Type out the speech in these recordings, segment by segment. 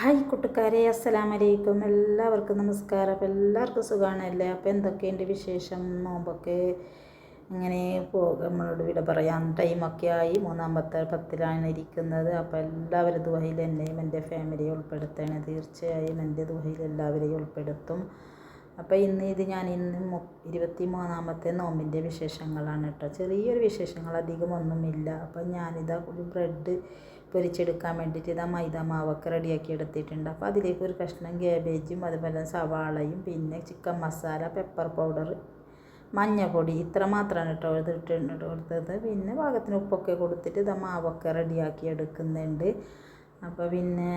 Hi കൂട്ടുകാരെ അസ്സലാം വലൈക്കും എല്ലാവർക്കും നമസ്കാരം. അപ്പോൾ എല്ലാവർക്കും സുഖമാണല്ലേ അപ്പോൾ എന്തൊക്കെയുണ്ട് വിശേഷം? നോമ്പൊക്കെ ഇങ്ങനെ പോകും നമ്മളോട് വിട പറയാൻ ടൈമൊക്കെ ആയി. മൂന്നാമത്തെ പത്തിലാണ് ഇരിക്കുന്നത്. അപ്പോൾ എല്ലാവരും ദുഹയിൽ എന്നെയും എന്റെ ഫാമിലിയെ ഉൾപ്പെടുത്തണേ. തീർച്ചയായും എന്റെ ദുഹയിൽ എല്ലാവരെയും ഉൾപ്പെടുത്തും. അപ്പോൾ ഇന്ന് ഇത് ഞാൻ ഇന്ന് ഇരുപത്തി മൂന്നാമത്തെ നോമ്പിന്റെ വിശേഷങ്ങളാണ് കേട്ടോ. ചെറിയൊരു വിശേഷങ്ങൾ അധികം ഒന്നുമില്ല. അപ്പോൾ ഞാനിതാ ഒരു ബ്രെഡ് പൊരിച്ചെടുക്കാൻ വേണ്ടിയിട്ട് ഇതാ മൈദ മാവൊക്കെ റെഡിയാക്കി എടുത്തിട്ടുണ്ട്. അപ്പോൾ അതിലേക്ക് ഒരു കഷ്ണം ക്യാബേജും അതുപോലെ സവാളയും പിന്നെ ചിക്കൻ മസാല പെപ്പർ പൗഡർ മഞ്ഞൾപ്പൊടി ഇത്ര മാത്രമാണ് കേട്ടോ ഇത് ഇട്ടിട്ട് കൊടുത്തത്. പിന്നെ പാകത്തിന് ഉപ്പൊക്കെ കൊടുത്തിട്ട് ഇതാ മാവൊക്കെ റെഡിയാക്കി എടുക്കുന്നുണ്ട്. അപ്പോൾ പിന്നെ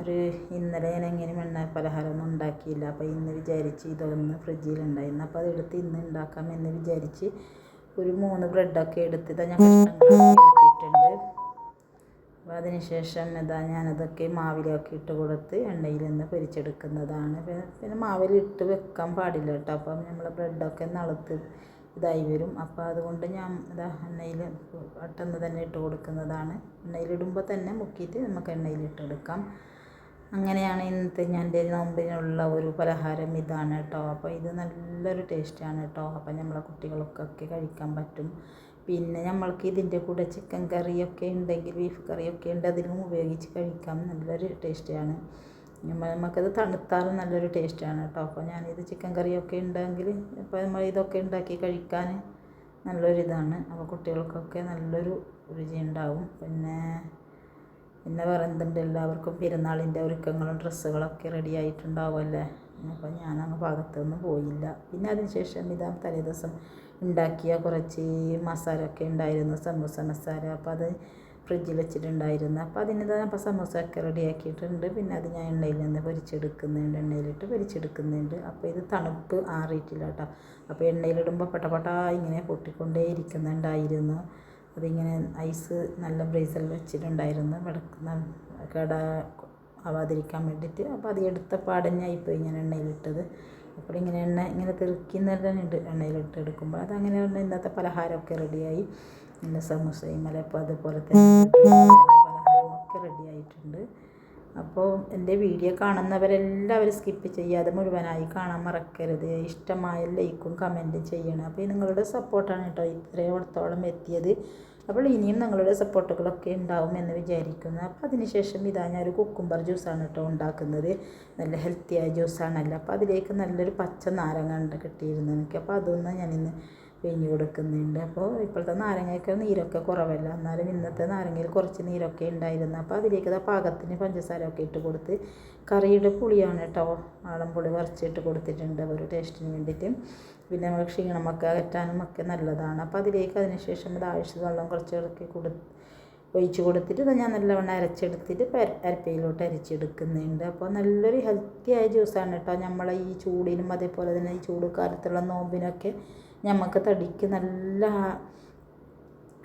ഒരു ഇന്നലെ ഞാൻ എങ്ങനെ എണ്ണ പലഹാരമൊന്നും ഉണ്ടാക്കിയില്ല. അപ്പോൾ ഇന്ന് വിചാരിച്ച് ഇതൊന്ന് ഫ്രിഡ്ജിലുണ്ടായിരുന്നു. അപ്പോൾ അതെടുത്ത് ഇന്ന് ഉണ്ടാക്കാം എന്ന് വിചാരിച്ച് ഒരു മൂന്ന് ബ്രെഡൊക്കെ എടുത്ത് ഇതാ ഞാൻ അപ്പോൾ അതിന് ശേഷം ഇതാ ഞാനതൊക്കെ മാവിലൊക്കെ ഇട്ട് കൊടുത്ത് എണ്ണയിൽ നിന്ന് പൊരിച്ചെടുക്കുന്നതാണ്. പിന്നെ പിന്നെ മാവിലിട്ട് വെക്കാൻ പാടില്ല കേട്ടോ. അപ്പം നമ്മൾ ബ്രെഡൊക്കെ നളുത്ത് ഇതായി വരും. അപ്പോൾ അതുകൊണ്ട് ഞാൻ ഇതാ എണ്ണയിൽ പെട്ടെന്ന് തന്നെ ഇട്ട് കൊടുക്കുന്നതാണ്. എണ്ണയിലിടുമ്പോൾ തന്നെ മുക്കിയിട്ട് നമുക്ക് എണ്ണയിലിട്ടെടുക്കാം അങ്ങനെയാണ് ഇന്നത്തെ ഞാൻ എന്റെ നോമ്പിനുള്ള ഒരു പലഹാരം ഇതാണ് കേട്ടോ. അപ്പോൾ ഇത് നല്ലൊരു ടേസ്റ്റാണ് കേട്ടോ. അപ്പോൾ നമ്മളെ കുട്ടികൾക്കൊക്കെ കഴിക്കാൻ പറ്റും. പിന്നെ നമ്മൾക്ക് ഇതിന്റെ കൂടെ ചിക്കൻ കറിയൊക്കെ ഉണ്ടെങ്കിൽ ബീഫ് കറിയൊക്കെ ഉണ്ട് അതിലും ഉപയോഗിച്ച് കഴിക്കാം. നല്ലൊരു ടേസ്റ്റിയാണ് നമുക്കത് തണുത്താലും നല്ലൊരു ടേസ്റ്റാണ് കേട്ടോ അപ്പോൾ ഞാനിത് ചിക്കൻ കറിയൊക്കെ ഉണ്ടെങ്കിൽ ഇപ്പോൾ നമ്മൾ ഇതൊക്കെ ഉണ്ടാക്കി കഴിക്കാൻ നല്ലൊരിതാണ് അപ്പോൾ കുട്ടികൾക്കൊക്കെ നല്ലൊരു രുചി ഉണ്ടാവും. പിന്നെ പിന്നെ വേറെ എന്തുണ്ട് എല്ലാവർക്കും പെരുന്നാളിന്റെ ഒരുക്കങ്ങളും ഡ്രസ്സുകളൊക്കെ റെഡി ആയിട്ടുണ്ടാവുമല്ലേ അപ്പോൾ ഞാനങ്ങ് ഭാഗത്തൊന്നും പോയില്ല. പിന്നെ അതിനുശേഷം ഇതാ തലേ ദിവസം ഉണ്ടാക്കിയ കുറച്ച് മസാല ഒക്കെ ഉണ്ടായിരുന്നു സമൂസ മസാല. അപ്പോൾ അത് ഫ്രിഡ്ജിൽ വെച്ചിട്ടുണ്ടായിരുന്നു. അപ്പോൾ അതിനിത് അപ്പോൾ സമൂസ ഒക്കെ റെഡിയാക്കിയിട്ടുണ്ട് പിന്നെ അത് ഞാൻ എണ്ണയിൽ നിന്ന് പൊരിച്ചെടുക്കുന്നുണ്ട്. എണ്ണയിലിട്ട് പൊരിച്ചെടുക്കുന്നുണ്ട്. അപ്പോൾ ഇത് തണുപ്പ് ആറിയിട്ടില്ല കേട്ടോ. അപ്പോൾ എണ്ണയിലിടുമ്പോൾ പട്ടപട്ട ഇങ്ങനെ പൊട്ടിക്കൊണ്ടേ ഇരിക്കുന്നുണ്ടായിരുന്നു അതിങ്ങനെ ഐസ് നല്ല ബ്രീസറിൽ വെച്ചിട്ടുണ്ടായിരുന്നു. കട ആവാതിരിക്കാൻ വേണ്ടിയിട്ട്. അപ്പോൾ അത് എടുത്ത പാടഞ്ഞായിപ്പോയി ഞാൻ എണ്ണയിലിട്ടത്. അപ്പോൾ ഇങ്ങനെ എണ്ണ ഇങ്ങനെ തെറിക്കുന്നുണ്ട് എണ്ണയിലിട്ട് എടുക്കുമ്പോൾ അതങ്ങനെ ഇന്നത്തെ പലഹാരമൊക്കെ റെഡിയായി. പിന്നെ സമൂസയും മലപ്പോൾ അതുപോലെ തന്നെ പലഹാരമൊക്കെ റെഡി ആയിട്ടുണ്ട് അപ്പോൾ എന്റെ വീഡിയോ കാണുന്നവരെല്ലാവരും സ്കിപ്പ് ചെയ്യാതെ മുഴുവനായി കാണാൻ മറക്കരുത്. ഇഷ്ടമായ ലൈക്കും കമന്റും ചെയ്യണം. അപ്പോൾ നിങ്ങളുടെ സപ്പോർട്ടാണ് കേട്ടോ ഇത്രയോടത്തോളം എത്തിയത്. അപ്പോൾ ഇനിയും നിങ്ങളുടെ സപ്പോർട്ടുകളൊക്കെ ഉണ്ടാവും എന്ന് വിചാരിക്കുന്നു. അപ്പോൾ അതിനുശേഷം ഇതാ ഞാനൊരു കുക്കുംബർ ജ്യൂസാണ് കേട്ടോ ഉണ്ടാക്കുന്നത്. നല്ല ഹെൽത്തിയായ ജ്യൂസാണല്ലോ അപ്പോൾ അതിലേക്ക് നല്ലൊരു പച്ച നാരങ്ങ ഉണ്ട് കിട്ടിയിരുന്നു എനിക്ക്. അപ്പോൾ അതൊന്ന് ഞാനിന്ന് പിഴിഞ്ഞ് കൊടുക്കുന്നുണ്ട്. അപ്പോൾ ഇപ്പോഴത്തെ നാരങ്ങയൊക്കെ നീരൊക്കെ കുറവല്ല. എന്നാലും ഇന്നത്തെ നാരങ്ങയിൽ കുറച്ച് നീരൊക്കെ ഉണ്ടായിരുന്നു. അപ്പോൾ അതിലേക്ക് ആ പാകത്തിന് പഞ്ചസാര ഒക്കെ ഇട്ട് കൊടുത്ത് കറിയുടെ പുളിയാണ് കേട്ടോ ആളം പുളി വറച്ചിട്ട് കൊടുത്തിട്ടുണ്ട്. ഒരു ടേസ്റ്റിന് വേണ്ടിയിട്ട്. പിന്നെ നമ്മൾ ക്ഷീണമൊക്കെ അകറ്റാനും ഒക്കെ നല്ലതാണ്. അപ്പോൾ അതിലേക്ക് അതിന് ശേഷം ഇത് ആവശ്യത്തിന് വെള്ളം കുറച്ച് ഇറക്കി കൊടു ഒഴിച്ച് കൊടുത്തിട്ട് ഇത് ഞാൻ നല്ലവണ്ണം അരച്ചെടുത്തിട്ട് അരപ്പയിലോട്ട് അരച്ചെടുക്കുന്നുണ്ട്. അപ്പോൾ നല്ലൊരു ഹെൽത്തിയായ ജ്യൂസാണ് കേട്ടോ. നമ്മളെ ഈ ചൂടിനും അതേപോലെ തന്നെ ഈ ചൂട് കാലത്തുള്ള നോമ്പിനൊക്കെ നമുക്ക് തടിക്ക് നല്ല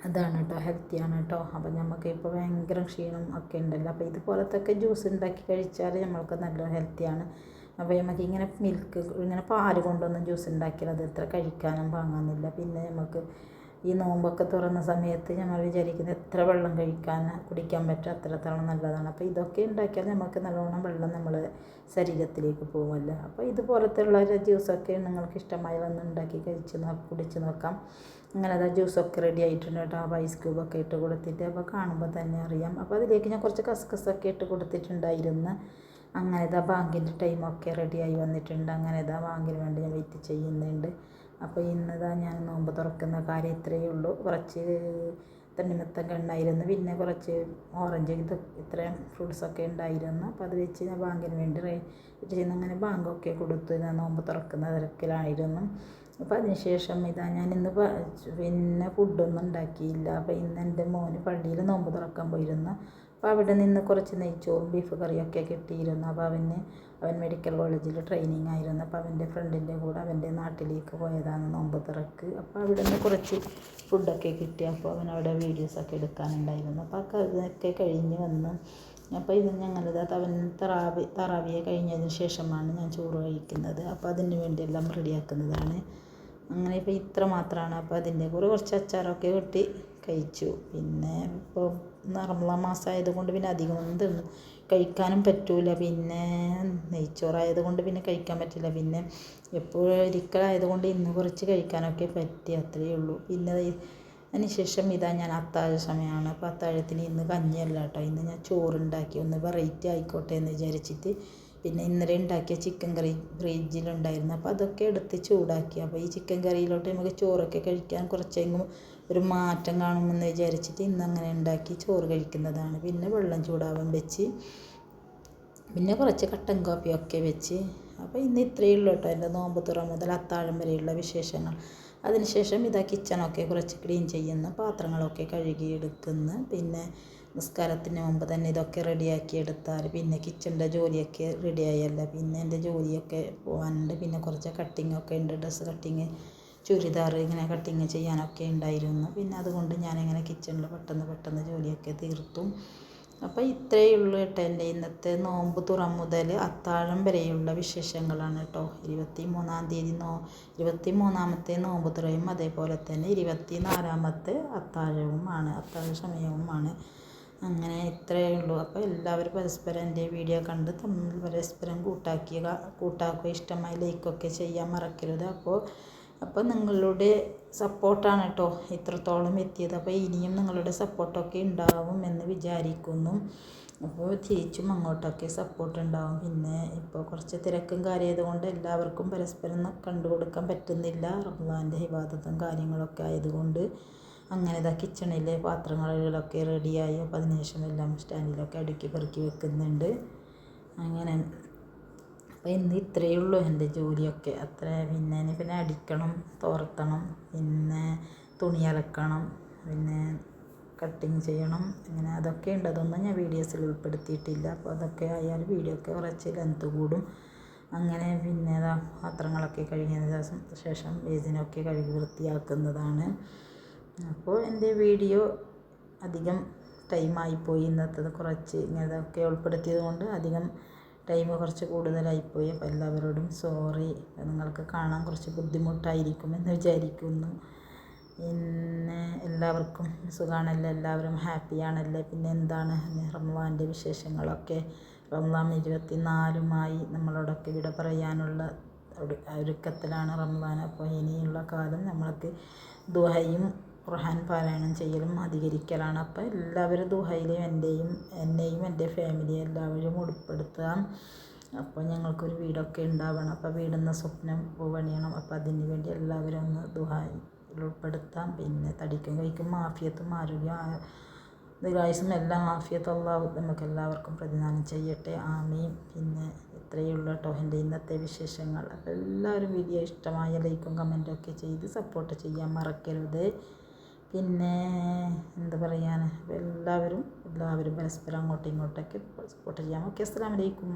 അതാണ് കേട്ടോ ഹെൽത്തിയാണ് കേട്ടോ. അപ്പം നമുക്ക് ഇപ്പോൾ ഭയങ്കര ക്ഷീണം ഒക്കെ ഉണ്ടല്ലോ. അപ്പോൾ ഇതുപോലത്തെ ഒക്കെ ജ്യൂസ് ഉണ്ടാക്കി കഴിച്ചാൽ നമ്മൾക്ക് നല്ല ഹെൽത്തിയാണ് അപ്പോൾ നമുക്ക് ഇങ്ങനെ മിൽക്ക് ഇങ്ങനെ പാൽ കൊണ്ടൊന്നും ജ്യൂസ് ഉണ്ടാക്കിയാൽ അത് എത്ര കഴിക്കാനും വാങ്ങാനില്ല. പിന്നെ നമുക്ക് ഈ നോമ്പൊക്കെ തുറന്ന സമയത്ത് നമ്മൾ വിചാരിക്കുന്നത് എത്ര വെള്ളം കഴിക്കാൻ കുടിക്കാൻ പറ്റും അത്രത്തോളം നല്ലതാണ്. അപ്പോൾ ഇതൊക്കെ ഉണ്ടാക്കിയാൽ നമുക്ക് നല്ലോണം വെള്ളം നമ്മൾ ശരീരത്തിലേക്ക് പോകുമല്ലോ. അപ്പോൾ ഇതുപോലത്തെ ഉള്ള ജ്യൂസൊക്കെ നിങ്ങൾക്ക് ഇഷ്ടമായി വന്ന് ഉണ്ടാക്കി കഴിച്ച് നോ കുടിച്ച് നോക്കാം. അങ്ങനെ അതാ ജ്യൂസൊക്കെ റെഡി ആയിട്ടുണ്ട് കേട്ടോ. അപ്പോൾ ഐസ് ക്യൂബൊക്കെ ഇട്ട് കൊടുത്തിട്ട് അപ്പോൾ കാണുമ്പോൾ തന്നെ അറിയാം. അപ്പോൾ അതിലേക്ക് ഞാൻ കുറച്ച് കസ്കസൊക്കെ ഇട്ട് കൊടുത്തിട്ടുണ്ടായിരുന്നു. അങ്ങനെ ഇതാ ബാങ്കിന്റെ ടൈമൊക്കെ റെഡിയായി വന്നിട്ടുണ്ട്. അങ്ങനെ ഇതാ ബാങ്കിന് വേണ്ടി ഞാൻ വെയിറ്റ് ചെയ്യുന്നുണ്ട്. അപ്പോൾ ഇന്നതാ ഞാൻ നോമ്പ് തുറക്കുന്ന കാര്യം ഇത്രയേ ഉള്ളൂ. കുറച്ച് തണ്ണിമത്തൊക്കെ ഉണ്ടായിരുന്നു. പിന്നെ കുറച്ച് ഓറഞ്ച് ഇത് ഇത്രയും ഫ്രൂട്ട്സൊക്കെ ഉണ്ടായിരുന്നു. അപ്പോൾ അത് വെച്ച് ഞാൻ ബാങ്കിന് വേണ്ടി വെയിറ്റ് ചെയ്യുന്ന. അങ്ങനെ ബാങ്കൊക്കെ കൊടുത്ത് ഞാൻ നോമ്പ് തുറക്കുന്ന തിരക്കിലായിരുന്നു. അപ്പോൾ അതിനുശേഷം ഇതാ ഞാൻ ഇന്ന് പിന്നെ ഫുഡൊന്നും ഉണ്ടാക്കിയില്ല. അപ്പോൾ ഇന്ന് എന്റെ മോന് പള്ളിയിൽ നോമ്പ് തുറക്കാൻ പോയിരുന്നു. അപ്പോൾ അവിടെ നിന്ന് കുറച്ച് നെയ്ച്ചോറും ബീഫ് കറിയൊക്കെ കിട്ടിയിരുന്നു. അപ്പോൾ അവന് അവൻ മെഡിക്കൽ കോളേജിൽ ട്രെയിനിങ് ആയിരുന്നു. അപ്പോൾ അവന്റെ ഫ്രണ്ടിന്റെ കൂടെ അവന്റെ നാട്ടിലേക്ക് പോയതാണ് നോമ്പ് തിറക്ക്. അപ്പോൾ അവിടെ നിന്ന് കുറച്ച് ഫുഡൊക്കെ കിട്ടി. അപ്പോൾ അവൻ അവിടെ വീഡിയോസൊക്കെ എടുക്കാനുണ്ടായിരുന്നു. അപ്പോൾ അതൊക്കെ കഴിഞ്ഞ് വന്നു. അപ്പോൾ ഇത് ഞങ്ങളിത് അവൻ തറാവി തറാവിയെ കഴിഞ്ഞതിന് ശേഷമാണ് ഞാൻ ചോറ് കഴിക്കുന്നത്. അപ്പോൾ അതിന് വേണ്ടിയെല്ലാം റെഡിയാക്കുന്നതാണ് അങ്ങനെ ഇപ്പോൾ ഇത്ര മാത്രമാണ്. അപ്പോൾ അതിന്റെ കൂടെ കുറച്ച് അച്ചാറൊക്കെ വെട്ടി കഴിച്ചു. പിന്നെ ഇപ്പോൾ റമളാൻ മാസമായത് കൊണ്ട് പിന്നെ അധികമൊന്നും തിന്ന് കഴിക്കാനും പറ്റൂല. പിന്നെ നെയ്ച്ചോറായത് കൊണ്ട് പിന്നെ കഴിക്കാൻ പറ്റില്ല. പിന്നെ എപ്പോഴും ഒരിക്കലായതുകൊണ്ട് ഇന്ന് കുറച്ച് കഴിക്കാനൊക്കെ പറ്റി. അത്രയേ ഉള്ളൂ. പിന്നെ അതിന് ശേഷം ഇതാ ഞാൻ അത്താഴ സമയമാണ്. അപ്പോൾ അത്താഴത്തിന് ഇന്ന് കഞ്ഞിയല്ല കേട്ടോ. ഇന്ന് ഞാൻ ചോറുണ്ടാക്കി. ഒന്ന് വെറൈറ്റി ആയിക്കോട്ടെ എന്ന് വിചാരിച്ചിട്ട് പിന്നെ ഇന്നലെ ഉണ്ടാക്കിയ ചിക്കൻ കറി ഫ്രിഡ്ജിലുണ്ടായിരുന്നു അപ്പോൾ അതൊക്കെ എടുത്ത് ചൂടാക്കി. അപ്പോൾ ഈ ചിക്കൻ കറിയിലോട്ട് നമുക്ക് ചോറൊക്കെ കഴിക്കാൻ കുറച്ചെങ്കിലും ഒരു മാറ്റം കാണുമെന്ന് വിചാരിച്ചിട്ട് ഇന്ന് അങ്ങനെ ഉണ്ടാക്കി ചോറ് കഴിക്കുന്നതാണ്. പിന്നെ വെള്ളം ചൂടാവാൻ വെച്ച് പിന്നെ കുറച്ച് കട്ടൻ കാപ്പിയൊക്കെ വെച്ച്. അപ്പോൾ ഇന്ന് ഇത്രയേ ഉള്ളൂ കേട്ടോ. എന്റെ നോമ്പ് തുറ മുതൽ അത്താഴം വരെയുള്ള വിശേഷങ്ങൾ. അതിനുശേഷം ഇതാ കിച്ചണൊക്കെ കുറച്ച് ക്ലീൻ ചെയ്യുന്ന. പാത്രങ്ങളൊക്കെ കഴുകിയെടുക്കുന്നു പിന്നെ നിസ്കാരത്തിന് മുമ്പ് തന്നെ ഇതൊക്കെ റെഡിയാക്കി എടുത്താൽ പിന്നെ കിച്ചണിന്റെ ജോലിയൊക്കെ റെഡിയായല്ല പിന്നെ എന്റെ ജോലിയൊക്കെ പോകാനുണ്ട് പിന്നെ കുറച്ച് കട്ടിങ്ങൊക്കെ ഉണ്ട്. ഡ്രസ്സ് കട്ടിങ് ചുരിദാർ ഇങ്ങനെ കട്ടിങ് ചെയ്യാനൊക്കെ ഉണ്ടായിരുന്നു. പിന്നെ അതുകൊണ്ട് ഞാനിങ്ങനെ കിച്ചണിൽ പെട്ടെന്ന് പെട്ടെന്ന് ജോലിയൊക്കെ തീർത്തും. അപ്പോൾ ഇത്രയേ ഉള്ളൂ കേട്ടോ എന്റെ ഇന്നത്തെ നോമ്പ് തുറ മുതൽ അത്താഴം വരെയുള്ള വിശേഷങ്ങളാണ് കേട്ടോ. ഇരുപത്തി മൂന്നാം തീയതി നോ ഇരുപത്തി മൂന്നാമത്തെ നോമ്പ് തുറയും. അതേപോലെ തന്നെ ഇരുപത്തി നാലാമത്തെ അത്താഴവുമാണ് അത്താഴ സമയവുമാണ്. അങ്ങനെ ഇത്രയേ ഉള്ളൂ. അപ്പോൾ എല്ലാവരും പരസ്പരം എന്റെ വീഡിയോ കണ്ട് തമ്മിൽ പരസ്പരം കൂട്ടാക്കിയ കൂട്ടാക്കുക ഇഷ്ടമായി ലൈക്കൊക്കെ ചെയ്യാൻ മറക്കരുത്. അപ്പോൾ അപ്പോൾ നിങ്ങളുടെ സപ്പോർട്ടാണ് കേട്ടോ ഇത്രത്തോളം എത്തിയത്. അപ്പോൾ ഇനിയും നിങ്ങളുടെ സപ്പോർട്ടൊക്കെ ഉണ്ടാവും എന്ന് വിചാരിക്കുന്നു. അപ്പോൾ തിരിച്ചും അങ്ങോട്ടൊക്കെ സപ്പോർട്ട് ഉണ്ടാവും. പിന്നെ ഇപ്പോൾ കുറച്ച് തിരക്കും കാര്യമായതുകൊണ്ട് എല്ലാവർക്കും പരസ്പരം കണ്ടു കൊടുക്കാൻ പറ്റുന്നില്ല. റംസാന്റെ ഹിവാദത്തും കാര്യങ്ങളൊക്കെ ആയതുകൊണ്ട് അങ്ങനെ ഇതാ കിച്ചണിലെ പാത്രങ്ങളിലൊക്കെ റെഡിയായി അപ്പോൾ അതിനുശേഷം എല്ലാം സ്റ്റാൻഡിലൊക്കെ അടുക്കി പെറുക്കി വെക്കുന്നുണ്ട്. അങ്ങനെ അപ്പോൾ ഇന്ന് ഇത്രയേ ഉള്ളൂ എന്റെ ജോലിയൊക്കെ. അത്ര പിന്നെ പിന്നെ അടിക്കണം തോർത്തണം പിന്നെ തുണി അലക്കണം പിന്നെ കട്ടിങ് ചെയ്യണം അങ്ങനെ അതൊക്കെ ഉണ്ട്. അതൊന്നും ഞാൻ വീഡിയോസിൽ ഉൾപ്പെടുത്തിയിട്ടില്ല. അപ്പോൾ അതൊക്കെ ആയാൽ വീഡിയോ ഒക്കെ കുറച്ച് ലെങ്ത് കൂടും. അങ്ങനെ പിന്നെ പാത്രങ്ങളൊക്കെ കഴുകിയതിന് ശേഷം ബേസിനൊക്കെ കഴുകി വൃത്തിയാക്കുന്നതാണ്. അപ്പോൾ എന്റെ വീഡിയോ അധികം ടൈമായിപ്പോയി ഇന്നത്തത് കുറച്ച് ഇങ്ങനെയൊക്കെ ഉൾപ്പെടുത്തിയത് കൊണ്ട് അധികം ടൈം കുറച്ച് കൂടുതലായിപ്പോയി. അപ്പോൾ എല്ലാവരോടും സോറി. നിങ്ങൾക്ക് കാണാൻ കുറച്ച് ബുദ്ധിമുട്ടായിരിക്കും എന്ന് വിചാരിക്കുന്നു. പിന്നെ എല്ലാവർക്കും സുഖമാണല്ലോ എല്ലാവരും ഹാപ്പിയാണല്ലേ? പിന്നെ എന്താണ് റംലാന്റെ വിശേഷങ്ങളൊക്കെ? റംലാൻ ഇരുപത്തി നാലുമായി നമ്മളോടൊക്കെ വിട പറയാനുള്ള ഒരുക്കത്തിലാണ് റംലാൻ അപ്പോൾ ഇനിയുള്ള കാലം നമ്മൾക്ക് ദുഹയും ഖുർആൻ പാരായണം ചെയ്യലും അധികരിക്കലാണ്. അപ്പോൾ എല്ലാവരും ദുഹയിൽ എന്റെയും എന്നെയും എന്റെ ഫാമിലി എല്ലാവരും ഉൾപ്പെടുത്തുക. അപ്പോൾ ഞങ്ങൾക്കൊരു വീടൊക്കെ ഉണ്ടാവണം. അപ്പോൾ വീടെന്ന സ്വപ്നം പണിയണം. അപ്പോൾ അതിന് വേണ്ടി എല്ലാവരും ഒന്ന് ദുഹായിൽ ഉൾപ്പെടുത്താം. പിന്നെ തടിക്കും കഴിക്കും ആഫിയത്തും ആരോഗ്യം ദീർഘായുസും എല്ലാം ആഫിയത്ത് നമുക്ക് എല്ലാവർക്കും പ്രതിദാനം ചെയ്യട്ടെ. ആമീൻ. പിന്നെ ഇത്രയേ ഉള്ളൂ കേട്ടോ എന്റെ ഇന്നത്തെ വിശേഷങ്ങൾ. അപ്പോൾ എല്ലാവരും വീഡിയോ ഇഷ്ടമായ ലൈക്കും കമന്റൊക്കെ ചെയ്ത് സപ്പോർട്ട് ചെയ്യാൻ മറക്കരുത്. പിന്നെ എന്താ പറയാൻ എല്ലാവരും എല്ലാവരും പരസ്പരം അങ്ങോട്ടും ഇങ്ങോട്ടൊക്കെ സപ്പോർട്ട് ചെയ്യാം. ഓക്കെ അസ്സലാമലൈക്കും